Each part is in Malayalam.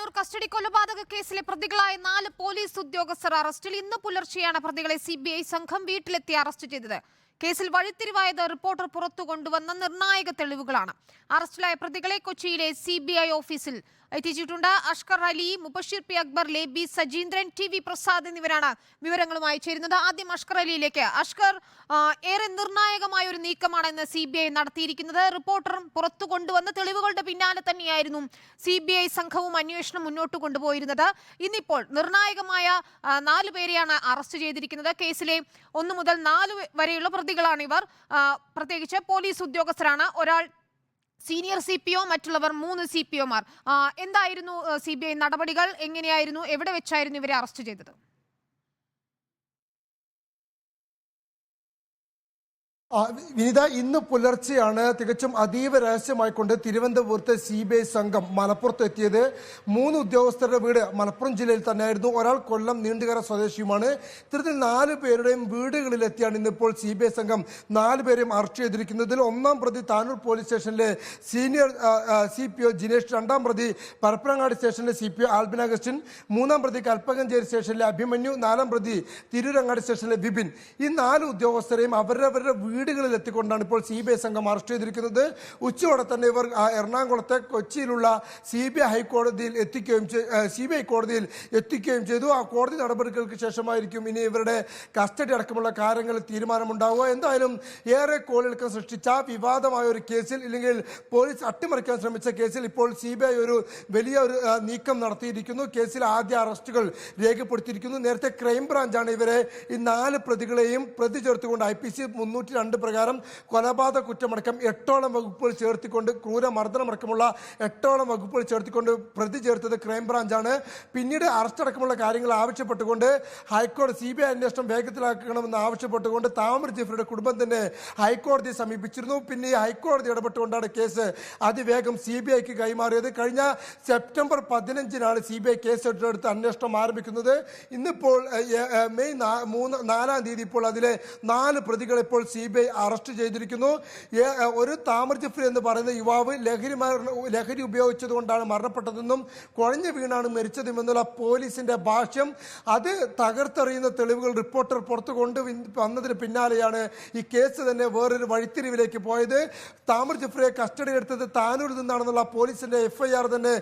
താനൂർ കസ്റ്റഡി കൊലപാതക കേസിലെ പ്രതികളായ നാല് പോലീസ് ഉദ്യോഗസ്ഥർ അറസ്റ്റിൽ ഇന്ന് പുലർച്ചെയാണ് പ്രതികളെ സി ബി ഐ സംഘം വീട്ടിലെത്തി അറസ്റ്റ് ചെയ്തത്. കേസിൽ വഴിത്തിരിവായത് റിപ്പോർട്ടർ പുറത്തു കൊണ്ടുവന്ന നിർണായക തെളിവുകളാണ്. അറസ്റ്റിലായ പ്രതികളെ കൊച്ചിയിലെ സി ഓഫീസിൽ എത്തിച്ചിട്ടുണ്ട്. Ashkar Ali Mubasheer P Akbar Leby Sajeendran T V Prasad എന്നിവരാണ് വിവരങ്ങളുമായി ചേരുന്നത്. ആദ്യം അഷ്കർ അലിയിലേക്ക്. അഷ്കർ ഏറെ നിർണായകമായ ഒരു നീക്കമാണ് ഇന്ന് സി ബി ഐ നടത്തിയിരിക്കുന്നത്. റിപ്പോർട്ടർ പുറത്തു കൊണ്ടുവന്ന തെളിവുകളുടെ പിന്നാലെ തന്നെയായിരുന്നു സി ബി ഐ സംഘവും അന്വേഷണം മുന്നോട്ട് കൊണ്ടുപോയിരുന്നത്. ഇന്നിപ്പോൾ നിർണായകമായ നാല് പേരെയാണ് അറസ്റ്റ് ചെയ്തിരിക്കുന്നത്. കേസിലെ ഒന്ന് മുതൽ നാല് വരെയുള്ള പ്രതികളാണ് ഇവർ. പ്രത്യേകിച്ച് പോലീസ് ഉദ്യോഗസ്ഥരാണ്. ഒരാൾ സീനിയർ സി പി ഒ മറ്റുള്ളവർ മൂന്ന് സി പി ഒമാർ എന്തായിരുന്നു സി ബി ഐ നടപടികൾ? എങ്ങനെയായിരുന്നു? എവിടെ വെച്ചായിരുന്നു ഇവരെ അറസ്റ്റ് ചെയ്തത്? വിനിത ഇന്ന് പുലർച്ചെയാണ് തികച്ചും അതീവ രഹസ്യമായിക്കൊണ്ട് തിരുവനന്തപുരത്തെ സി ബി ഐ സംഘം മലപ്പുറത്ത് എത്തിയത് മൂന്ന് ഉദ്യോഗസ്ഥരുടെ വീട് മലപ്പുറം ജില്ലയിൽ തന്നെയായിരുന്നു. ഒരാൾ കൊല്ലം നീണ്ടുകര സ്വദേശിയുമാണ്. ഇത്തരത്തിൽ നാല് പേരുടെയും വീടുകളിലെത്തിയാണ് ഇന്നിപ്പോൾ സി ബി ഐ സംഘം നാല് പേരെയും അറസ്റ്റ് ചെയ്തിരിക്കുന്നതിൽ ഒന്നാം പ്രതി താനൂർ പോലീസ് സ്റ്റേഷനിലെ senior C P O Jinesh രണ്ടാം പ്രതി പരപ്പനങ്ങാടി സ്റ്റേഷനിലെ C P O Albin Augustine മൂന്നാം പ്രതി കൽപ്പകഞ്ചേരി സ്റ്റേഷനിലെ അഭിമന്യു നാലാം പ്രതി തിരൂരങ്ങാടി സ്റ്റേഷനിലെ വിപിൻ. ഈ നാല് ഉദ്യോഗസ്ഥരെയും അവരവരുടെ വീടുകളിൽ എത്തിക്കൊണ്ടാണ് ഇപ്പോൾ സി ബി ഐ സംഘം അറസ്റ്റ് ചെയ്തിരിക്കുന്നത്. ഉച്ചയോടെ തന്നെ ഇവർ എറണാകുളത്തെ കൊച്ചിയിലുള്ള സി ബി ഐ ഹൈക്കോടതിയിൽ എത്തിക്കുകയും സി ബി ഐ കോടതിയിൽ എത്തിക്കുകയും ചെയ്തു. ആ കോടതി നടപടികൾക്ക് ശേഷമായിരിക്കും ഇനി ഇവരുടെ കസ്റ്റഡി അടക്കമുള്ള കാര്യങ്ങളിൽ തീരുമാനമുണ്ടാവുക. എന്തായാലും ഏറെ കോളിളക്കം സൃഷ്ടിച്ച വിവാദമായ ഒരു കേസിൽ ഇല്ലെങ്കിൽ പോലീസ് അട്ടിമറിക്കാൻ ശ്രമിച്ച കേസിൽ ഇപ്പോൾ സി ബി ഐ ഒരു വലിയ ഒരു നീക്കം നടത്തിയിരിക്കുന്നു. കേസിൽ ആദ്യ അറസ്റ്റുകൾ രേഖപ്പെടുത്തിയിരിക്കുന്നു. നേരത്തെ ക്രൈംബ്രാഞ്ചാണ് ഇവരെ ഈ നാല് പ്രതികളെയും പ്രതി ചേർത്തുകൊണ്ട് ഐ പി സി മുന്നൂറ്റി രണ്ട് പ്രകാരം കൊലപാതക കുറ്റമടക്കം എട്ടോളം വകുപ്പുകൾ ചേർത്തിക്കൊണ്ട് ക്രൂരമർദ്ദനമടക്കമുള്ള എട്ടോളം വകുപ്പുകൾ ചേർത്തിക്കൊണ്ട് പ്രതി ചേർത്തത് ക്രൈംബ്രാഞ്ചാണ് പിന്നീട് അറസ്റ്റ് അടക്കമുള്ള കാര്യങ്ങൾ ആവശ്യപ്പെട്ടുകൊണ്ട് ഹൈക്കോടതി സി ബി ഐ അന്വേഷണം വേഗത്തിലാക്കണമെന്ന് ആവശ്യപ്പെട്ടുകൊണ്ട് താമര ജിഫറിയുടെ കുടുംബം തന്നെ ഹൈക്കോടതിയെ സമീപിച്ചിരുന്നു. പിന്നെ ഹൈക്കോടതി ഇടപെട്ടുകൊണ്ടാണ് കേസ് അതിവേഗം സി ബി ഐക്ക് കൈമാറിയത്. കഴിഞ്ഞ സെപ്റ്റംബർ പതിനഞ്ചിനാണ് സി ബി ഐ കേസ് എടുത്ത് അന്വേഷണം ആരംഭിക്കുന്നത്. ഇന്നിപ്പോൾ മെയ് മൂന്ന് നാലാം തീയതി ഇപ്പോൾ അതിലെ നാല് പ്രതികളെ ഇപ്പോൾ സി ബി ഐ അറസ്റ്റ് ചെയ്തിരിക്കുന്നു. ഒരു താമർ എന്ന് പറയുന്ന യുവാവ് ലഹരി ലഹരി ഉപയോഗിച്ചത് കൊണ്ടാണ് മരണപ്പെട്ടതെന്നും കുഴഞ്ഞു വീണാണ് മരിച്ചതുമെന്നുള്ള പോലീസിന്റെ ഭാഷ്യം. അത് തകർത്തെറിയുന്ന തെളിവുകൾ റിപ്പോർട്ടർ പുറത്തു കൊണ്ട് വന്നതിന് പിന്നാലെയാണ് ഈ കേസ് തന്നെ വേറൊരു വഴിത്തിരിവിലേക്ക് പോയത്. താമർ ജിഫ്രിയെ കസ്റ്റഡി എടുത്തത് താനൂരിൽ നിന്നാണെന്നുള്ള പോലീസിന്റെ എഫ്ഐആർ തന്നെ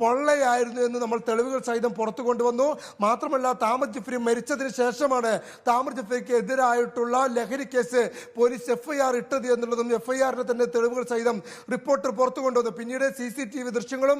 പൊള്ളയായിരുന്നു എന്ന് നമ്മൾ തെളിവുകൾ സഹിതം പുറത്തു കൊണ്ടുവന്നു. മാത്രമല്ല താമർ ജഫ്രി മരിച്ചതിന് ശേഷമാണ് താമർ ജിഫ്രിക്ക് എതിരായിട്ടുള്ള ലഹരി കേസ് പോലീസ് എഫ്ഐആർ ഇട്ടത് എന്നുള്ളതും എഫ്ഐആറിന്റെ തന്നെ തെളിവുകൾ സഹിതം റിപ്പോർട്ടർ പുറത്തു കൊണ്ടുവന്നു. പിന്നീട് സി സി ടി വി ദൃശ്യങ്ങളും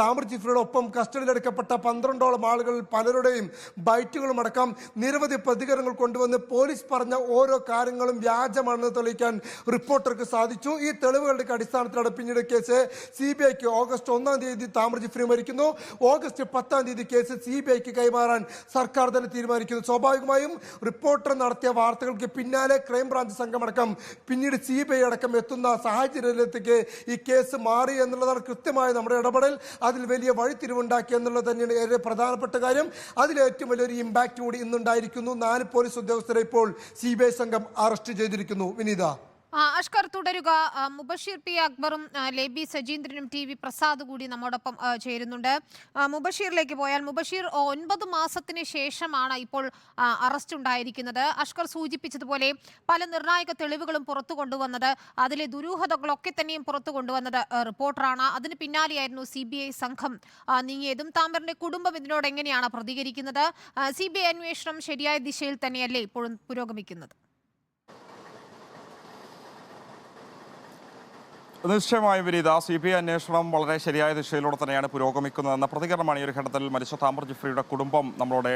താമര ചീഫിനോടൊപ്പം കസ്റ്റഡിയിലെടുക്കപ്പെട്ട പന്ത്രണ്ടോളം ആളുകൾ പലരുടെയും ബൈറ്റുകളും അടക്കം നിരവധി പ്രതികരണങ്ങൾ കൊണ്ടുവന്ന് പോലീസ് പറഞ്ഞ ഓരോ കാര്യങ്ങളും വ്യാജമാണെന്ന് തെളിയിക്കാൻ റിപ്പോർട്ടർക്ക് സാധിച്ചു. ഈ തെളിവുകളുടെ അടിസ്ഥാനത്തിലാണ് പിന്നീട് കേസ്. സി ബി ഐക്ക് ഓഗസ്റ്റ് ഒന്നാം തീയതി താമര ജിഫ്രി മരിക്കുന്നു. ഓഗസ്റ്റ് പത്താം തീയതി കേസ് സി ബി ഐക്ക് കൈമാറാൻ സർക്കാർ തന്നെ തീരുമാനിക്കുന്നു. സ്വാഭാവികമായും റിപ്പോർട്ടർ നടത്തിയ വാർത്തകൾക്ക് പിന്നാലെ ക്രൈംബ്രാഞ്ച് സംഘമടക്കം പിന്നീട് സി ബി ഐ അടക്കം എത്തുന്ന സാഹചര്യത്തിലേക്ക് ഈ കേസ് മാറി എന്നുള്ളതാണ് കൃത്യമായ നമ്മുടെ ഇടപെടൽ. അതിൽ വലിയ വഴിത്തിരിവുണ്ടാക്കി എന്നുള്ളത് തന്നെയാണ് ഏറെ പ്രധാനപ്പെട്ട കാര്യം. അതിൽ ഏറ്റവും വലിയൊരു ഇമ്പാക്ട് കൂടി ഇന്നുണ്ടായിരിക്കുന്നു. നാല് പോലീസ് ഉദ്യോഗസ്ഥരെ ഇപ്പോൾ സി സംഘം അറസ്റ്റ് ചെയ്തിരിക്കുന്നു. വിനീത. അഷ്കർ തുടരുക. മുബഷീർ പി അക്ബറും ലേബി സജീന്ദ്രനും ടി വി പ്രസാദ് കൂടി നമ്മോടൊപ്പം ചേരുന്നുണ്ട്. മുബഷീറിലേക്ക് പോയാൽ മുബഷീർ ഒൻപത് മാസത്തിന് ശേഷമാണ് ഇപ്പോൾ അറസ്റ്റ് ഉണ്ടായിരിക്കുന്നത്. അഷ്കർ സൂചിപ്പിച്ചതുപോലെ പല നിർണായക തെളിവുകളും പുറത്തു കൊണ്ടുവന്നത് അതിലെ ദുരൂഹതകളൊക്കെ തന്നെയും പുറത്തു കൊണ്ടുവന്നത് റിപ്പോർട്ടറാണ്. അതിന് പിന്നാലെയായിരുന്നു സി ബി ഐ സംഘം നീങ്ങിയതും. താമറിന്റെ കുടുംബം ഇതിനോട് എങ്ങനെയാണ് പ്രതികരിക്കുന്നത്? സി ബി ഐ അന്വേഷണം ശരിയായ ദിശയിൽ തന്നെയല്ലേ ഇപ്പോഴും പുരോഗമിക്കുന്നത്? നിശ്ചയമായും വിനീത സി ബി ഐ അന്വേഷണം വളരെ ശരിയായ ദിശയിലൂടെ തന്നെയാണ് പുരോഗമിക്കുന്നതെന്ന പ്രതികരണമാണ് ഈ ഒരു ഘട്ടത്തിൽ മരിച്ച താമർ ജിഫ്രിയുടെ കുടുംബം നമ്മളോട്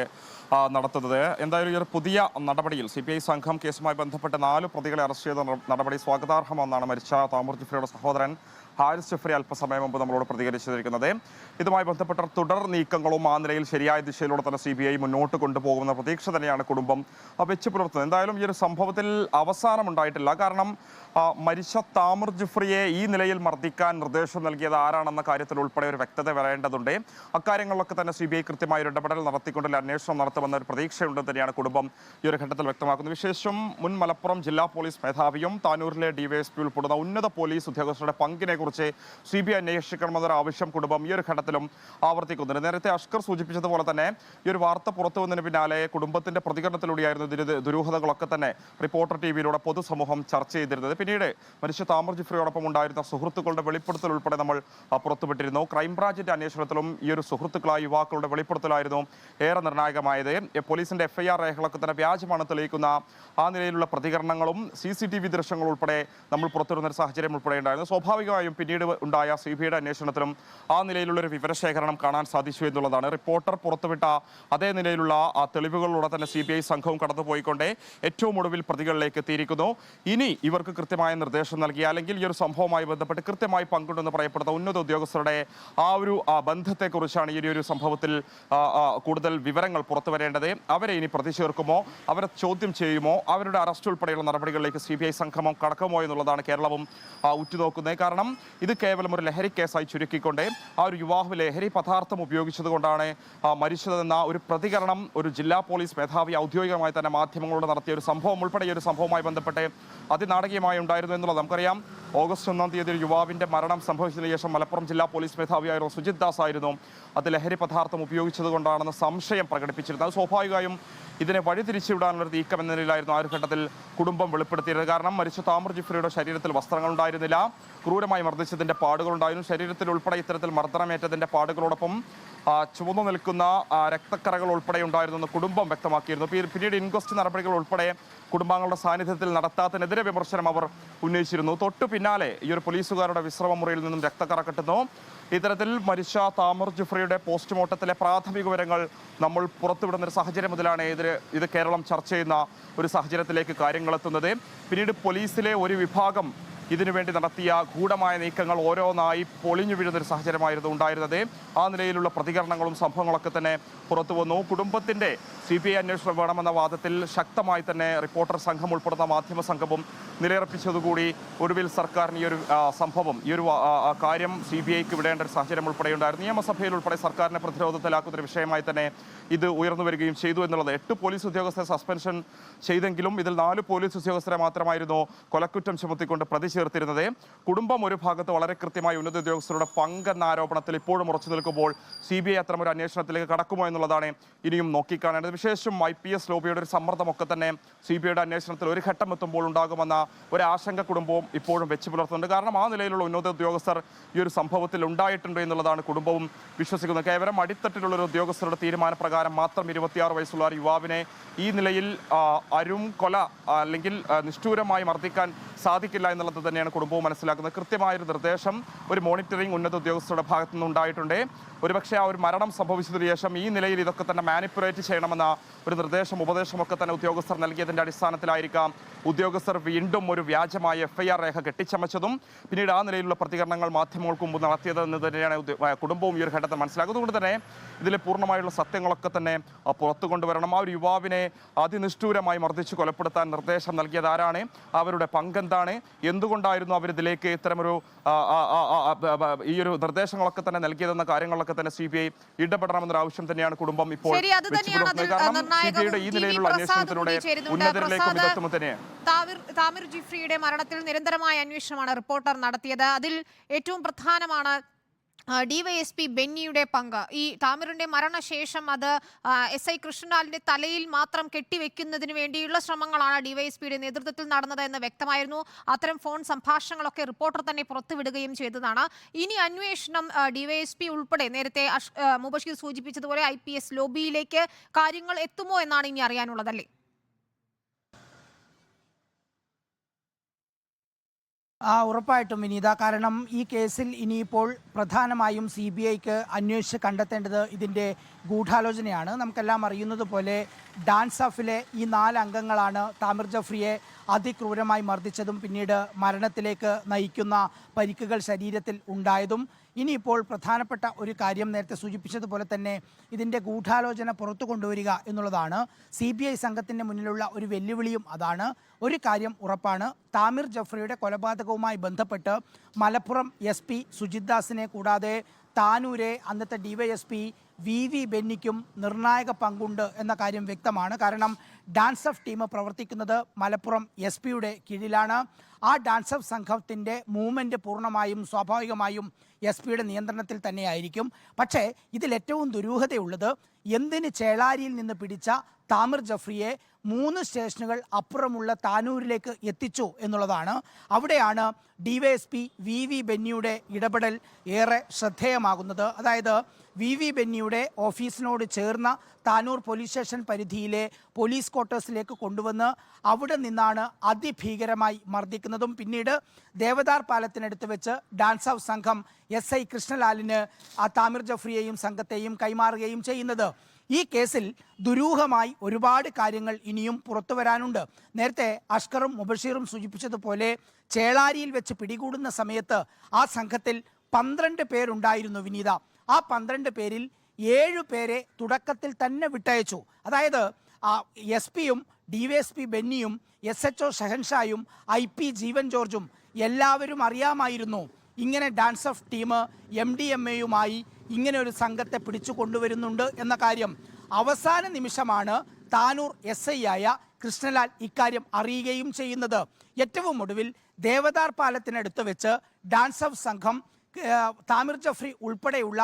നടത്തുന്നത്. എന്തായാലും ഈ ഒരു പുതിയ നടപടിയിൽ സി സംഘം കേസുമായി ബന്ധപ്പെട്ട് നാല് പ്രതികളെ അറസ്റ്റ് ചെയ്ത നടപടി സ്വാഗതാർഹമെന്നാണ് മരിച്ച താമർ ജിഫ്രിയുടെ സഹോദരൻ ഹാരിസ് ജഫ്രി അല്പസമയം മുമ്പ് നമ്മളോട് പ്രതികരിച്ചിരിക്കുന്നത്. ഇതുമായി ബന്ധപ്പെട്ട തുടർ നീക്കങ്ങളും ആ നിലയിൽ ശരിയായ ദിശയിലൂടെ തന്നെ സി ബി ഐ മുന്നോട്ട് കൊണ്ടുപോകുന്ന പ്രതീക്ഷ തന്നെയാണ് കുടുംബം വെച്ച് പുലർത്തുന്നത്. എന്തായാലും ഈ ഒരു സംഭവത്തിൽ അവസാനമുണ്ടായിട്ടില്ല. കാരണം മരിച്ച താമർ ജുഫ്രിയെ ഈ നിലയിൽ മർദ്ദിക്കാൻ നിർദ്ദേശം നൽകിയത് ആരാണെന്ന കാര്യത്തിൽ ഉൾപ്പെടെ ഒരു വ്യക്തത വരേണ്ടതുണ്ട്. അക്കാര്യങ്ങളിലൊക്കെ തന്നെ സി ബി ഐ കൃത്യമായ ഒരു ഇടപെടൽ നടത്തിക്കൊണ്ടുള്ള അന്വേഷണം നടത്തുമെന്ന ഒരു പ്രതീക്ഷയുണ്ടെന്ന് തന്നെയാണ് കുടുംബം ഈ ഒരു ഘട്ടത്തിൽ വ്യക്തമാക്കുന്നത്. വിശേഷം മുൻ മലപ്പുറം ജില്ലാ പോലീസ് മേധാവിയും താനൂരിലെ ഡിവൈഎസ്പി ഉൾപ്പെടുന്ന ഉന്നത പോലീസ് ഉദ്യോഗസ്ഥരുടെ പങ്കിനെ സംഭവത്തെക്കുറിച്ച് സി ബി ഐ അന്വേഷിക്കണമെന്നൊരു ആവശ്യം കുടുംബം ഈ ഒരു ഘട്ടത്തിലും ആവർത്തിക്കുന്നുണ്ട്. നേരത്തെ അഷ്കർ സൂചിപ്പിച്ചതുപോലെ തന്നെ ഈ ഒരു വാർത്ത പുറത്തു വന്നതിന് പിന്നാലെ കുടുംബത്തിന്റെ പ്രതികരണത്തിലൂടെയായിരുന്നു ഇതിന് ദുരൂഹതകളൊക്കെ തന്നെ റിപ്പോർട്ടർ ടി വിയിലൂടെ പൊതുസമൂഹം ചർച്ച ചെയ്തിരുന്നത്. പിന്നീട് മനുഷ്യ താമർ ജിഫ്രിയോടൊപ്പം ഉണ്ടായിരുന്ന സുഹൃത്തുക്കളുടെ വെളിപ്പെടുത്തൽ ഉൾപ്പെടെ നമ്മൾ പുറത്തുവിട്ടിരുന്നു. ക്രൈംബ്രാഞ്ചിന്റെ അന്വേഷണത്തിലും ഈ ഒരു സുഹൃത്തുക്കളായ യുവാക്കളുടെ വെളിപ്പെടുത്തലായിരുന്നു ഏറെ നിർണായകമായത്. പോലീസിന്റെ എഫ്ഐആർ രേഖകളൊക്കെ തന്നെ വ്യാജമാണ് തെളിയിക്കുന്ന ആ നിലയിലുള്ള പ്രതികരണങ്ങളും സി സി ടി വി ദൃശ്യങ്ങൾ ഉൾപ്പെടെ നമ്മൾ പുറത്തുവരുന്ന ഒരു സാഹചര്യം ഉൾപ്പെടെ ഉണ്ടായിരുന്നു സ്വാഭാവികമായും പിന്നീട് ഉണ്ടായ സി ബി ഐയുടെ അന്വേഷണത്തിലും ആ നിലയിലുള്ളൊരു വിവരശേഖരണം കാണാൻ സാധിച്ചു എന്നുള്ളതാണ്. റിപ്പോർട്ടർ പുറത്തുവിട്ട അതേ നിലയിലുള്ള ആ തെളിവുകളിലൂടെ തന്നെ സി ബി ഐ സംഘവും കടന്നുപോയിക്കൊണ്ടേ ഏറ്റവും ഒടുവിൽ പ്രതികളിലേക്ക് എത്തിയിരിക്കുന്നു. ഇനി ഇവർക്ക് കൃത്യമായ നിർദ്ദേശം നൽകി അല്ലെങ്കിൽ ഈ ഒരു സംഭവവുമായി ബന്ധപ്പെട്ട് കൃത്യമായി പങ്കുണ്ടെന്ന് പറയപ്പെടുന്ന ഉന്നത ഉദ്യോഗസ്ഥരുടെ ആ ഒരു ബന്ധത്തെക്കുറിച്ചാണ് ഈ ഒരു സംഭവത്തിൽ കൂടുതൽ വിവരങ്ങൾ പുറത്തു വരേണ്ടത്. അവരെ ഇനി പ്രതിചേർക്കുമോ അവരെ ചോദ്യം ചെയ്യുമോ? അവരുടെ അറസ്റ്റ് ഉൾപ്പെടെയുള്ള നടപടികളിലേക്ക് സി ബി ഐ സംഘമം കടക്കുമോ എന്നുള്ളതാണ് കേരളവും ഉറ്റുനോക്കുന്നത്. കാരണം ഇത് കേവലം ഒരു ലഹരി കേസായി ചുരുക്കിക്കൊണ്ട് ആ ഒരു യുവാവ് ലഹരി പദാർത്ഥം ഉപയോഗിച്ചതുകൊണ്ടാണ് മരിച്ചതെന്ന ഒരു പ്രതികരണം ഒരു ജില്ലാ പോലീസ് മേധാവി ഔദ്യോഗികമായി തന്നെ മാധ്യമങ്ങളോട് നടത്തിയ ഒരു സംഭവം ഉൾപ്പെടെ ഈ ഒരു സംഭവവുമായി ബന്ധപ്പെട്ട് അതിനാടകീയമായി ഉണ്ടായിരുന്നു എന്നുള്ളത് നമുക്കറിയാം. ഓഗസ്റ്റ് ഒന്നാം തീയതി ഒരു യുവാവിന്റെ മരണം സംഭവിച്ചതിന് ശേഷം മലപ്പുറം ജില്ലാ പോലീസ് മേധാവിയായിരുന്നു സുജിത് ദാസ് ആയിരുന്നു. അത് ലഹരി പദാർത്ഥം ഉപയോഗിച്ചത് കൊണ്ടാണെന്ന് സംശയം പ്രകടിപ്പിച്ചിരുന്നത്. അത് സ്വാഭാവികമായും ഇതിനെ വഴിതിരിച്ചുവിടാനുള്ള നീക്കം എന്ന നിലയിലായിരുന്നു ആ ഒരു ഘട്ടത്തിൽ കുടുംബം വെളിപ്പെടുത്തിയത് കാരണം മരിച്ച താമർ ജിഫ്രിയുടെ ശരീരത്തിൽ വസ്ത്രങ്ങളുണ്ടായിരുന്നില്ല. ക്രൂരമായി മർദ്ദിച്ചതിന്റെ പാടുകളുണ്ടായിരുന്നു. ശരീരത്തിൽ ഉൾപ്പെടെ ഇത്തരത്തിൽ മർദ്ദനമേറ്റതിന്റെ പാടുകളോടൊപ്പം ചുവന്നു നിൽക്കുന്ന രക്തക്കറകൾ ഉൾപ്പെടെ ഉണ്ടായിരുന്നെന്ന് കുടുംബം വ്യക്തമാക്കിയിരുന്നു. പിന്നീട് ഇൻക്വസ്റ്റ് നടപടികൾ ഉൾപ്പെടെ കുടുംബാംഗങ്ങളുടെ സാന്നിധ്യത്തിൽ നടത്താത്തതിനെതിരെ വിമർശനം അവർ ഉന്നയിച്ചിരുന്നു. തൊട്ടു പിന്നാലെ ഈ ഒരു പോലീസുകാരുടെ വിശ്രമ മുറിയിൽ നിന്നും രക്തക്കറ കിട്ടുന്നു. ഇത്തരത്തിൽ മരിച്ച താമർ ജുഫ്രിയുടെ പോസ്റ്റ്മോർട്ടത്തിലെ പ്രാഥമിക വിവരങ്ങൾ നമ്മൾ പുറത്തുവിടുന്ന ഒരു സാഹചര്യം മുതലാണ് ഇത് ഇത് കേരളം ചർച്ച ചെയ്യുന്ന ഒരു സാഹചര്യത്തിലേക്ക് കാര്യങ്ങളെത്തുന്നത് പിന്നീട് പോലീസിലെ ഒരു വിഭാഗം ഇതിനുവേണ്ടി നടത്തിയ ഗൂഢമായ നീക്കങ്ങൾ ഓരോന്നായി പൊളിഞ്ഞു വീഴുന്നൊരു സാഹചര്യമായിരുന്നു ഉണ്ടായിരുന്നത്. ആ നിലയിലുള്ള പ്രതികരണങ്ങളും സംഭവങ്ങളൊക്കെ തന്നെ പുറത്തു വന്നു. കുടുംബത്തിന്റെ സി ബി ഐ അന്വേഷണം വേണമെന്ന വാദത്തിൽ ശക്തമായി തന്നെ റിപ്പോർട്ടർ സംഘം ഉൾപ്പെടുന്ന മാധ്യമ സംഘവും നിലയുറപ്പിച്ചതുകൂടി ഒടുവിൽ സർക്കാരിന് ഈ ഒരു സംഭവം ഈ ഒരു കാര്യം സി ബി ഐക്ക് വിടേണ്ട ഒരു സാഹചര്യം ഉൾപ്പെടെയുണ്ടായിരുന്നു. നിയമസഭയിൽ ഉൾപ്പെടെ സർക്കാരിനെ പ്രതിരോധത്തിലാക്കുന്ന ഒരു വിഷയമായി തന്നെ ഇത് ഉയർന്നു വരികയും ചെയ്തു എന്നുള്ളത്. എട്ട് പോലീസ് ഉദ്യോഗസ്ഥരെ സസ്പെൻഷൻ ചെയ്തെങ്കിലും ഇതിൽ നാല് പോലീസ് ഉദ്യോഗസ്ഥരെ മാത്രമായിരുന്നു കൊലക്കുറ്റം ചുമത്തിക്കൊണ്ട് പ്രതി ചേർത്തിരുന്നത്. കുടുംബം ഒരു ഭാഗത്ത് വളരെ കൃത്യമായി ഉന്നത ഉദ്യോഗസ്ഥരുടെ പങ്കെന്ന ആരോപണത്തിൽ ഇപ്പോഴും ഉറച്ചു നിൽക്കുമ്പോൾ സി ബി ഐ അത്തരം ഒരു അന്വേഷണത്തിലേക്ക് കടക്കുമോ എന്നുള്ളതാണ് ഇനിയും നോക്കിക്കാണേണ്ടത്. വിശേഷം ഐ പി എസ് ലോബിയുടെ ഒരു സമ്മർദ്ദമൊക്കെ തന്നെ സി ബി ഐയുടെ അന്വേഷണത്തിൽ ഒരു ഘട്ടം എത്തുമ്പോൾ ഉണ്ടാകുമെന്ന ഒരു ആശങ്ക കുടുംബവും ഇപ്പോഴും വെച്ച് പുലർത്തുന്നുണ്ട്. കാരണം ആ നിലയിലുള്ള ഉന്നത ഉദ്യോഗസ്ഥർ ഈ ഒരു സംഭവത്തിൽ ഉണ്ടായിട്ടുണ്ട് എന്നുള്ളതാണ് കുടുംബവും വിശ്വസിക്കുന്നത്. കേവലം അടിത്തട്ടിലുള്ള ഒരു ഉദ്യോഗസ്ഥരുടെ തീരുമാനപ്രകാരം മാത്രം ഇരുപത്തിയാറ് വയസ്സുള്ള ഒരു യുവാവിനെ ഈ നിലയിൽ അരും കൊല അല്ലെങ്കിൽ നിഷ്ഠൂരമായി മർദ്ദിക്കാൻ സാധിക്കില്ല എന്നുള്ളത് തന്നെയാണ് കുടുംബവും മനസ്സിലാക്കുന്നത്. കൃത്യമായൊരു നിർദ്ദേശം ഒരു മോണിറ്ററിംഗ് ഉന്നത ഉദ്യോഗസ്ഥരുടെ ഭാഗത്തു നിന്നുണ്ടായിട്ടുണ്ട് ഒരുപക്ഷെ ആ ഒരു മരണം സംഭവിച്ചതിനു ശേഷം ഈ നിലയിൽ ഇതൊക്കെ തന്നെ മാനിപ്പുലേറ്റ് ചെയ്യണമെന്ന ഒരു നിർദ്ദേശം ഉപദേശമൊക്കെ തന്നെ ഉദ്യോഗസ്ഥർ നൽകിയതിന്റെ അടിസ്ഥാനത്തിലായിരിക്കാം ഉദ്യോഗസ്ഥർ വീണ്ടും ഒരു വ്യാജമായ എഫ് ഐ ആർ രേഖ കെട്ടിച്ചമച്ചതും പിന്നീട് ആ നിലയിലുള്ള പ്രതികരണങ്ങൾ മാധ്യമങ്ങൾക്ക് മുമ്പ് നടത്തിയതെന്ന് തന്നെയാണ് കുടുംബവും ഈ ഒരു ഘട്ടത്തിൽ മനസ്സിലാക്കുന്നത്. അതുകൊണ്ട് തന്നെ ഇതിലെ പൂർണമായുള്ള സത്യങ്ങളൊക്കെ തന്നെ ആ, പുറത്തു കൊണ്ടുവരണം. ആ ഒരു യുവാവിനെ അതിനിഷ്ഠൂരമായി മർദ്ദിച്ച് കൊലപ്പെടുത്താൻ നിർദ്ദേശം നൽകിയത് ആരാണ്? അവരുടെ പങ്കെന്താണ് എന്തുകൊണ്ടായിരുന്നു അവരിതിലേക്ക് ഇത്തരമൊരു ഈ ഒരു നിർദ്ദേശങ്ങളൊക്കെ തന്നെ നൽകിയതെന്ന കാര്യങ്ങളൊക്കെ തന്നെ സി ബി ഐ ഇടപെടണമെന്നൊരു ആവശ്യം തന്നെയാണ് കുടുംബം ഇപ്പോൾ. കാരണം സി ബി ഐയുടെ ഈ നിലയിലുള്ള അന്വേഷണത്തിലൂടെ ഉന്നതരിലേക്കും തന്നെയാണ്. താമിർ താമിർ ജിഫ്രിയുടെ മരണത്തിൽ നിരന്തരമായ അന്വേഷണമാണ് റിപ്പോർട്ടർ നടത്തിയത്. അതിൽ ഏറ്റവും പ്രധാനമാണ് ഡിവൈഎസ്പി ബെന്നിയുടെ പങ്ക്. ഈ താമരന്റെ മരണശേഷം അത് എസ് ഐ കൃഷ്ണലാലിന്റെ തലയിൽ മാത്രം കെട്ടിവെക്കുന്നതിന് വേണ്ടിയുള്ള ശ്രമങ്ങളാണ് ഡിവൈഎസ്പിയുടെ നേതൃത്വത്തിൽ നടന്നത് എന്ന് വ്യക്തമായിരുന്നു. അത്തരം ഫോൺ സംഭാഷണങ്ങളൊക്കെ റിപ്പോർട്ടർ തന്നെ പുറത്തുവിടുകയും ചെയ്തതാണ്. ഇനി അന്വേഷണം ഡിവൈഎസ്പി ഉൾപ്പെടെ നേരത്തെ മുബഷീർ സൂചിപ്പിച്ചതുപോലെ ഐ ലോബിയിലേക്ക് കാര്യങ്ങൾ എത്തുമോ എന്നാണ് ഇനി അറിയാനുള്ളതല്ലേ ഉറപ്പായിട്ടും വിനീത കാരണം ഈ കേസിൽ ഇനിയിപ്പോൾ പ്രധാനമായും സി ബി ഐക്ക് അന്വേഷിച്ച് കണ്ടെത്തേണ്ടത് ഇതിന്റെ ഗൂഢാലോചനയാണ്. നമുക്കെല്ലാം അറിയുന്നത് പോലെ ഡാൻസ് ഓഫിലെ ഈ നാല് അംഗങ്ങളാണ് താമിർ ജഫ്രിയെ അതിക്രൂരമായി മർദ്ദിച്ചതും പിന്നീട് മരണത്തിലേക്ക് നയിക്കുന്ന പരിക്കുകൾ ശരീരത്തിൽ ഉണ്ടായതും. ഇനിയിപ്പോൾ പ്രധാനപ്പെട്ട ഒരു കാര്യം നേരത്തെ സൂചിപ്പിച്ചതുപോലെ തന്നെ ഇതിന്റെ ഗൂഢാലോചന പുറത്തു കൊണ്ടുവരിക എന്നുള്ളതാണ്. സി ബി ഐ സംഘത്തിന്റെ മുന്നിലുള്ള ഒരു വെല്ലുവിളിയും അതാണ്. ഒരു കാര്യം ഉറപ്പാണ് താമിർ ജഫ്രിയുടെ കൊലപാതകവുമായി ബന്ധപ്പെട്ട് മലപ്പുറം എസ് പി സുജിത് ദാസിനെ കൂടാതെ താനൂരെ അന്നത്തെ ഡിവൈഎസ്പി വി വി ബെന്നിക്കും നിർണായക പങ്കുണ്ട് എന്ന കാര്യം വ്യക്തമാണ്. കാരണം ഡാൻസ് ഓഫ് ടീം പ്രവർത്തിക്കുന്നത് മലപ്പുറം എസ് പിയുടെ കീഴിലാണ്. ആ ഡാൻസ് ഓഫ് സംഘത്തിന്റെ മൂവ്മെന്റ് പൂർണമായും സ്വാഭാവികമായും എസ് പിയുടെ നിയന്ത്രണത്തിൽ തന്നെയായിരിക്കും. പക്ഷേ ഇതിലേറ്റവും ദുരൂഹതയുള്ളത് എന്തിന് ചേളാരിയിൽ നിന്ന് പിടിച്ച താമിർ ജഫ്രിയെ മൂന്ന് സ്റ്റേഷനുകൾ അപ്പുറമുള്ള താനൂരിലേക്ക് എത്തിച്ചു എന്നുള്ളതാണ്. അവിടെയാണ് ഡിവൈഎസ്പി വി വി ബെന്നിയുടെ ഇടപെടൽ ഏറെ ശ്രദ്ധേയമാകുന്നത്. അതായത് വി വി ബെന്നിയുടെ ഓഫീസിനോട് ചേർന്ന താനൂർ പോലീസ് സ്റ്റേഷൻ പരിധിയിലെ പോലീസ് ക്വാർട്ടേഴ്സിലേക്ക് കൊണ്ടുവന്ന് അവിടെ നിന്നാണ് അതിഭീകരമായി മർദ്ദിക്കുന്നതും. പിന്നീട് ദേവദാർ പാലത്തിനടുത്ത് വെച്ച് ഡാൻസ് ഹൗസ് സംഘം എസ് ഐ കൃഷ്ണലാലിന് ആ താമിർ ജഫ്രിയെയും സംഘത്തെയും കൈമാറുകയും ചെയ്യുന്നത്. ഈ കേസിൽ ദുരൂഹമായി ഒരുപാട് കാര്യങ്ങൾ ഇനിയും പുറത്തു വരാനുണ്ട്. നേരത്തെ അഷ്കറും മുബഷീറും സൂചിപ്പിച്ചതുപോലെ ചേളാരിയിൽ വെച്ച് പിടികൂടുന്ന സമയത്ത് ആ സംഘത്തിൽ പന്ത്രണ്ട് പേരുണ്ടായിരുന്നു വിനീത. ആ പന്ത്രണ്ട് പേരിൽ ഏഴു പേരെ തുടക്കത്തിൽ തന്നെ വിട്ടയച്ചു. അതായത് എസ് പിയും ഡി വൈ എസ് പി ബെന്നിയും എസ് എച്ച് ഒ ഷഹൻഷായും ഐ പി ജീവൻ ജോർജും എല്ലാവരും അറിയാമായിരുന്നു. ഇങ്ങനെ dance of team M D M എയുമായി ഇങ്ങനെ ഒരു സംഘത്തെ പിടിച്ചു കൊണ്ടുവരുന്നുണ്ട് എന്ന കാര്യം അവസാന നിമിഷമാണ് താനൂർ എസ് ഐ ആയ കൃഷ്ണലാൽ ഇക്കാര്യം അറിയുകയും ചെയ്യുന്നത്. ഏറ്റവും ഒടുവിൽ ദേവദാർ പാലത്തിനടുത്ത് വെച്ച് ഡാൻസ് ഓഫ് സംഘം താമിർ ജഫ്രി ഉൾപ്പെടെയുള്ള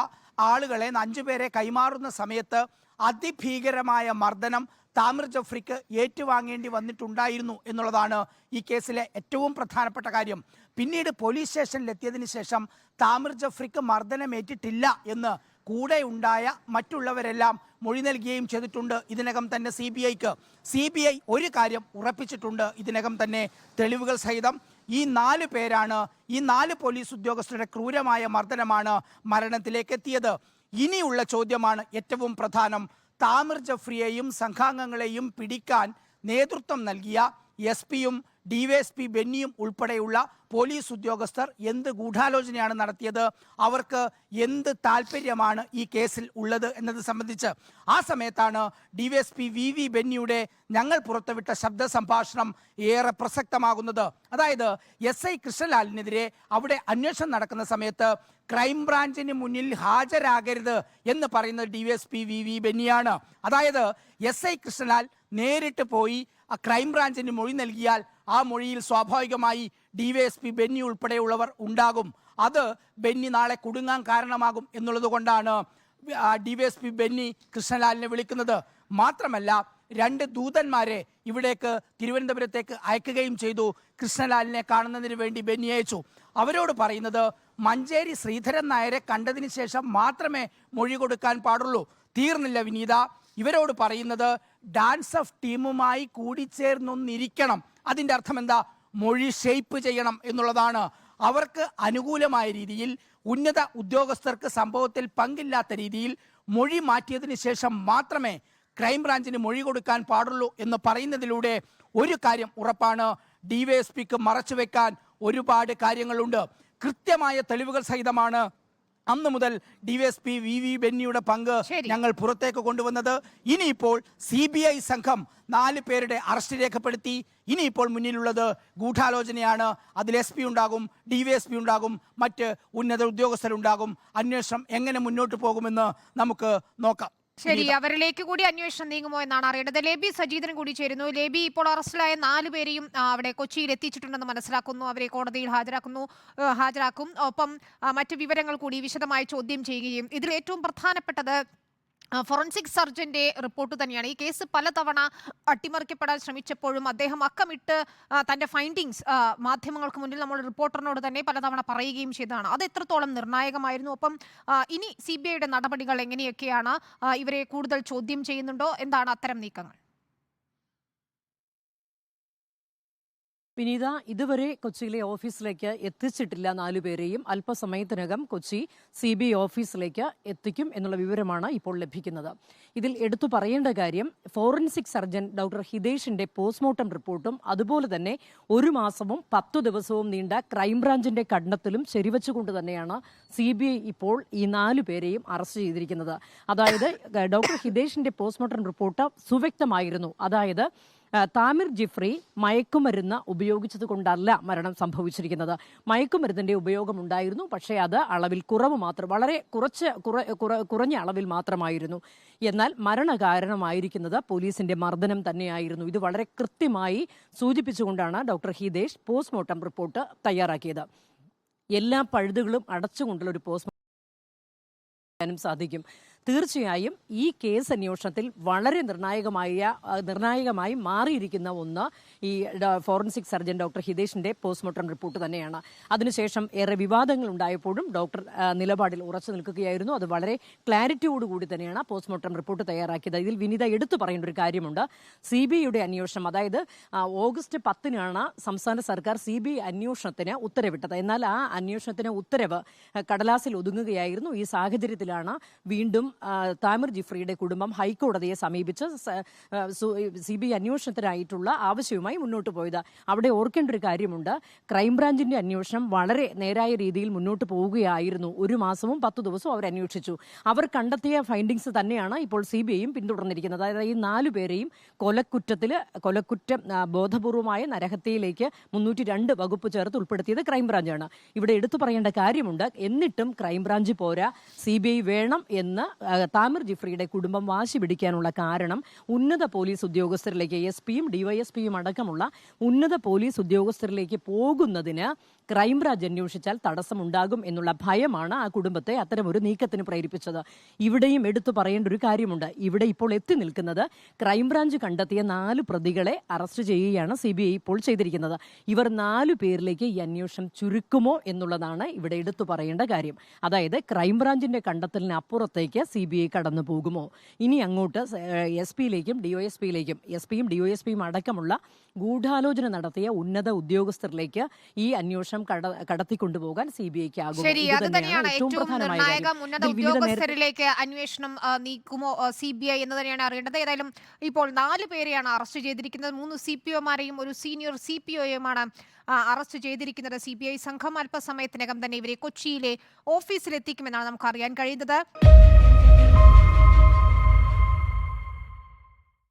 ആളുകളെ അഞ്ചുപേരെ കൈമാറുന്ന സമയത്ത് അതിഭീകരമായ മർദ്ദനം താമിർ ജഫ്രിക്ക് ഏറ്റുവാങ്ങേണ്ടി വന്നിട്ടുണ്ടായിരുന്നു എന്നുള്ളതാണ് ഈ കേസിലെ ഏറ്റവും പ്രധാനപ്പെട്ട കാര്യം. പിന്നീട് പോലീസ് സ്റ്റേഷനിലെത്തിയതിനു ശേഷം താമർ ജഫ്രിക്ക് മർദ്ദനമേറ്റിട്ടില്ല എന്ന് കൂടെ ഉണ്ടായ മറ്റുള്ളവരെല്ലാം മൊഴി നൽകുകയും ചെയ്തിട്ടുണ്ട് ഇതിനകം തന്നെ സി ബി ഐക്ക്. സി ബി ഐ ഒരു കാര്യം ഉറപ്പിച്ചിട്ടുണ്ട് ഇതിനകം തന്നെ തെളിവുകൾ സഹിതം. ഈ നാല് പേരാണ് ഈ നാല് പോലീസ് ഉദ്യോഗസ്ഥരുടെ ക്രൂരമായ മർദ്ദനമാണ് മരണത്തിലേക്ക് എത്തിയത് ഇനിയുള്ള ചോദ്യമാണ് ഏറ്റവും പ്രധാനം. താമിർ ജഫ്രിയെയും സംഘാംഗങ്ങളെയും പിടിക്കാൻ നേതൃത്വം നൽകിയ എസ് പിയും ഡിവൈഎസ്പി ബെന്നിയും ഉൾപ്പെടെയുള്ള പോലീസ് ഉദ്യോഗസ്ഥർ എന്ത് ഗൂഢാലോചനയാണ് നടത്തിയത്? അവർക്ക് എന്ത് താല്പര്യമാണ് ഈ കേസിൽ ഉള്ളത് എന്നത് സംബന്ധിച്ച്? ആ സമയത്താണ് D V S P V V ബെന്നിയുടെ ഞങ്ങൾ പുറത്തുവിട്ട ശബ്ദ സംഭാഷണം ഏറെ പ്രസക്തമാകുന്നത്. അതായത് എസ് ഐ കൃഷ്ണലാലിനെതിരെ അവിടെ അന്വേഷണം നടക്കുന്ന സമയത്ത് ക്രൈംബ്രാഞ്ചിന് മുന്നിൽ ഹാജരാകരുത് എന്ന് പറയുന്നത് D V S P V V ബെന്നിയാണ്. അതായത് എസ് ഐ കൃഷ്ണലാൽ നേരിട്ട് പോയി ആ ക്രൈംബ്രാഞ്ചിന് മൊഴി നൽകിയാൽ ആ മൊഴിയിൽ സ്വാഭാവികമായി D Y S P Benny ഉൾപ്പെടെയുള്ളവർ ഉണ്ടാകും. അത് ബെന്നി നാളെ കുടുങ്ങാൻ കാരണമാകും എന്നുള്ളത് കൊണ്ടാണ് D Y S P Benny കൃഷ്ണലാലിനെ വിളിക്കുന്നത്. മാത്രമല്ല രണ്ട് ദൂതന്മാരെ ഇവിടേക്ക് തിരുവനന്തപുരത്തേക്ക് അയക്കുകയും ചെയ്തു. കൃഷ്ണലാലിനെ കാണുന്നതിന് വേണ്ടി ബെന്നി അയച്ചു. അവരോട് പറയുന്നത് മഞ്ചേരി ശ്രീധരൻ നായരെ കണ്ടതിന് ശേഷം മാത്രമേ മൊഴി കൊടുക്കാൻ പാടുള്ളൂ. തീർന്നില്ല വിനീത. ഇവരോട് പറയുന്നത് ഡാൻസ് ഓഫ് ടീമുമായി കൂടിച്ചേർന്നൊന്നിരിക്കണം. അതിന്റെ അർത്ഥം എന്താ മൊഴി ഷേപ്പ് ചെയ്യണം എന്നുള്ളതാണ് അവർക്ക് അനുകൂലമായ രീതിയിൽ ഉന്നത ഉദ്യോഗസ്ഥർക്ക് സംഭവത്തിൽ പങ്കില്ലാത്ത രീതിയിൽ മൊഴി മാറ്റിയതിന് ശേഷം മാത്രമേ ക്രൈംബ്രാഞ്ചിന് മൊഴി കൊടുക്കാൻ പാടുള്ളൂ എന്ന് പറയുന്നതിലൂടെ ഒരു കാര്യം ഉറപ്പാണ്. ഡിവൈഎസ്പിക്ക് മറച്ചുവെക്കാൻ ഒരുപാട് കാര്യങ്ങളുണ്ട്. കൃത്യമായ തെളിവുകൾ സഹിതമാണ് അന്ന് മുതൽ ഡിവൈഎസ്പി വി വി ബെന്നിയുടെ പങ്ക് ഞങ്ങൾ പുറത്തേക്ക് കൊണ്ടുവന്നത്. ഇനിയിപ്പോൾ സി ബി ഐ സംഘം നാല് പേരുടെ അറസ്റ്റ് രേഖപ്പെടുത്തി. ഇനിയിപ്പോൾ മുന്നിലുള്ളത് ഗൂഢാലോചനയാണ്. അതിൽ എസ് പി ഉണ്ടാകും ഡി വൈ എസ് പി ഉണ്ടാകും മറ്റ് ഉന്നത ഉദ്യോഗസ്ഥരുണ്ടാകും. അന്വേഷണം എങ്ങനെ മുന്നോട്ട് പോകുമെന്ന് നമുക്ക് നോക്കാം. ശരി അവരിലേക്ക് കൂടി അന്വേഷണം നീങ്ങുമോ എന്നാണ് അറിയേണ്ടത്. ലേബി സജീതനും കൂടി ചേരുന്നു. ലേബി ഇപ്പോൾ അറസ്റ്റിലായ നാല് പേരെയും അവിടെ കൊച്ചിയിൽ എത്തിച്ചിട്ടുണ്ടെന്ന് മനസ്സിലാക്കുന്നു. അവരെ കോടതിയിൽ ഹാജരാക്കുന്നു. ഹാജരാക്കും. ഒപ്പം മറ്റു വിവരങ്ങൾ കൂടി വിശദമായി ചോദ്യം ചെയ്യുകയും ഇതിൽ ഏറ്റവും പ്രധാനപ്പെട്ടത് ഫോറൻസിക് സർജന്റെ റിപ്പോർട്ട് തന്നെയാണ്. ഈ കേസ് പലതവണ അട്ടിമറിക്കപ്പെടാൻ ശ്രമിച്ചപ്പോഴും അദ്ദേഹം അക്കമിട്ട് തന്റെ ഫൈൻഡിങ്സ് മാധ്യമങ്ങൾക്ക് മുന്നിൽ നമ്മൾ റിപ്പോർട്ടറിനോട് തന്നെ പലതവണ പറയുകയും ചെയ്തതാണ്. അത് എത്രത്തോളം നിർണായകമായിരുന്നു? ഒപ്പം ഇനി സി നടപടികൾ എങ്ങനെയൊക്കെയാണ് ഇവരെ കൂടുതൽ ചോദ്യം ചെയ്യുന്നുണ്ടോ? എന്താണ് അത്തരം നീക്കങ്ങൾ? വിനീത ഇതുവരെ കൊച്ചിയിലെ ഓഫീസിലേക്ക് എത്തിച്ചിട്ടില്ല നാലുപേരെയും അല്പസമയത്തിനകം കൊച്ചി സി ബി ഐ ഓഫീസിലേക്ക് എത്തിക്കും എന്നുള്ള വിവരമാണ് ഇപ്പോൾ ലഭിക്കുന്നത്. ഇതിൽ എടുത്തു പറയേണ്ട കാര്യം ഫോറൻസിക് സർജൻ ഡോക്ടർ ഹിതേഷിന്റെ പോസ്റ്റ്മോർട്ടം റിപ്പോർട്ടും അതുപോലെ തന്നെ ഒരു മാസവും പത്തു ദിവസവും നീണ്ട ക്രൈംബ്രാഞ്ചിന്റെ കണ്ടത്തിലും ശരിവച്ചുകൊണ്ട് തന്നെയാണ് സി ബി ഐ ഇപ്പോൾ ഈ നാലു പേരെയും അറസ്റ്റ് ചെയ്തിരിക്കുന്നത്. അതായത് ഡോക്ടർ ഹിതേഷിന്റെ പോസ്റ്റ്മോർട്ടം റിപ്പോർട്ട് സുവ്യക്തമായിരുന്നു. അതായത് താമിർ ജിഫ്രി മയക്കുമരുന്ന് ഉപയോഗിച്ചത് കൊണ്ടല്ല മരണം സംഭവിച്ചിരിക്കുന്നത്. മയക്കുമരുന്നിന്റെ ഉപയോഗം ഉണ്ടായിരുന്നു പക്ഷേ അത് അളവിൽ കുറവ് മാത്രം വളരെ കുറച്ച് കുറ- കുറ- കുറഞ്ഞ അളവിൽ മാത്രമായിരുന്നു. എന്നാൽ മരണകാരണമായിരിക്കുന്നത് പോലീസിന്റെ മർദ്ദനം തന്നെയായിരുന്നു. ഇത് വളരെ കൃത്യമായി സൂചിപ്പിച്ചുകൊണ്ടാണ് ഡോക്ടർ ഹിതേഷ് പോസ്റ്റ്മോർട്ടം റിപ്പോർട്ട് തയ്യാറാക്കിയത്. എല്ലാ പഴുതുകളും അടച്ചുകൊണ്ടുള്ള ഒരു പോസ്റ്റ് ാനും സാധിക്കും. തീർച്ചയായും ഈ കേസ് അന്വേഷണത്തിൽ വളരെ നിർണായകമായ നിർണായകമായി മാറിയിരിക്കുന്ന ഒന്ന് ഈ ഫോറൻസിക് സർജൻ ഡോക്ടർ ഹിതേഷിന്റെ പോസ്റ്റ്മോർട്ടം റിപ്പോർട്ട് തന്നെയാണ്. അതിനുശേഷം ഏറെ വിവാദങ്ങൾ ഉണ്ടായപ്പോഴും ഡോക്ടർ നിലപാടിൽ ഉറച്ചു നിൽക്കുകയായിരുന്നു. അത് വളരെ ക്ലാരിറ്റിയോടുകൂടി തന്നെയാണ് പോസ്റ്റ്മോർട്ടം റിപ്പോർട്ട് തയ്യാറാക്കിയത്. ഇതിൽ വിനിത എടുത്തു പറയേണ്ട ഒരു കാര്യമുണ്ട്. സി ബി ഐയുടെ അന്വേഷണം അതായത് ഓഗസ്റ്റ് പത്തിനാണ് സംസ്ഥാന സർക്കാർ സി ബി ഐ അന്വേഷണത്തിന് ഉത്തരവിട്ടത്. എന്നാൽ ആ അന്വേഷണത്തിന് ഉത്തരവ് കടലാസിൽ ഒതുങ്ങുകയായിരുന്നു. ഈ സാഹചര്യത്തിലാണ് വീണ്ടും താമിർ ജിഫ്രിയുടെ കുടുംബം ഹൈക്കോടതിയെ സമീപിച്ച് സി ബി ഐ അന്വേഷണത്തിനായിട്ടുള്ള ആവശ്യവുമായി മുന്നോട്ട് പോയത്. അവിടെ ഓർക്കേണ്ട ഒരു കാര്യമുണ്ട്. ക്രൈംബ്രാഞ്ചിന്റെ അന്വേഷണം വളരെ നേരായ രീതിയിൽ മുന്നോട്ട് പോവുകയായിരുന്നു. ഒരു മാസവും പത്ത് ദിവസവും അവർ അന്വേഷിച്ചു. അവർ കണ്ടെത്തിയ ഫൈൻഡിങ്സ് തന്നെയാണ് ഇപ്പോൾ സി ബി ഐയും പിന്തുടർന്നിരിക്കുന്നത്. അതായത് ഈ നാലു പേരെയും കൊലക്കുറ്റത്തിൽ കൊലക്കുറ്റം ബോധപൂർവമായ നരഹത്യയിലേക്ക് മുന്നൂറ്റി രണ്ട് വകുപ്പ് ചേർത്ത് ഉൾപ്പെടുത്തിയത് ക്രൈംബ്രാഞ്ചാണ്. ഇവിടെ എടുത്തു പറയേണ്ട കാര്യമുണ്ട്. എന്നിട്ടും ക്രൈംബ്രാഞ്ച് പോരാ. സി വേണം എന്ന് താമിർ ജിഫ്രിയുടെ കുടുംബം വാശി പിടിക്കാനുള്ള കാരണം ഉന്നത പോലീസ് ഉദ്യോഗസ്ഥരിലേക്ക് എസ് പിയും ഡിവൈഎസ്പിയും അടക്കമുള്ള ഉന്നത പോലീസ് ഉദ്യോഗസ്ഥരിലേക്ക് പോകുന്നതിന് ക്രൈംബ്രാഞ്ച് അന്വേഷിച്ചാൽ തടസ്സമുണ്ടാകും എന്നുള്ള ഭയമാണ് ആ കുടുംബത്തെ അത്തരമൊരു നീക്കത്തിന് പ്രേരിപ്പിച്ചത്. ഇവിടെയും എടുത്തു പറയേണ്ട ഒരു കാര്യമുണ്ട്. ഇവിടെ ഇപ്പോൾ എത്തി നിൽക്കുന്നത് ക്രൈംബ്രാഞ്ച് കണ്ടെത്തിയ നാല് പ്രതികളെ അറസ്റ്റ് ചെയ്യുകയാണ് സി ഇപ്പോൾ ചെയ്തിരിക്കുന്നത്. ഇവർ നാലു പേരിലേക്ക് ഈ അന്വേഷണം ചുരുക്കുമോ എന്നുള്ളതാണ് ഇവിടെ എടുത്തു പറയേണ്ട കാര്യം. അതായത് ക്രൈംബ്രാഞ്ചിന്റെ കണ്ടെത്തലിന് അപ്പുറത്തേക്ക് സി ബി ഐ കടന്നു പോകുമോ? ഇനി അങ്ങോട്ട് എസ് പിയിലേക്കും ഡി ഒ എസ് പിയിലേക്കും എസ് പിയും ഡി ഒ എസ് പിയും അടക്കമുള്ള ഗൂഢാലോചന നടത്തിയ ഉന്നത ഉദ്യോഗസ്ഥരിലേക്ക് ഈ അന്വേഷണം കട കടത്തിക്കൊണ്ടുപോകാൻ സി ബി ഐക്ക് ആകും തന്നെയാണ് ഏറ്റവും ഉദ്യോഗസ്ഥരിലേക്ക് അന്വേഷണം നീക്കുമോ സി ബി ഐ എന്ന് തന്നെയാണ് അറിയേണ്ടത്. ഏതായാലും ഇപ്പോൾ നാല് പേരെയാണ് അറസ്റ്റ് ചെയ്തിരിക്കുന്നത്. മൂന്ന് സി പി ഒമാരെയും ഒരു സീനിയർ സി പി ഒയുമാണ് അറസ്റ്റ് ചെയ്തിരിക്കുന്നത് സി ബി ഐ സംഘം അല്പസമയത്തിനകം തന്നെ ഇവരെ കൊച്ചിയിലെ ഓഫീസിലെത്തിക്കുമെന്നാണ് നമുക്ക് അറിയാൻ കഴിയുന്നത്.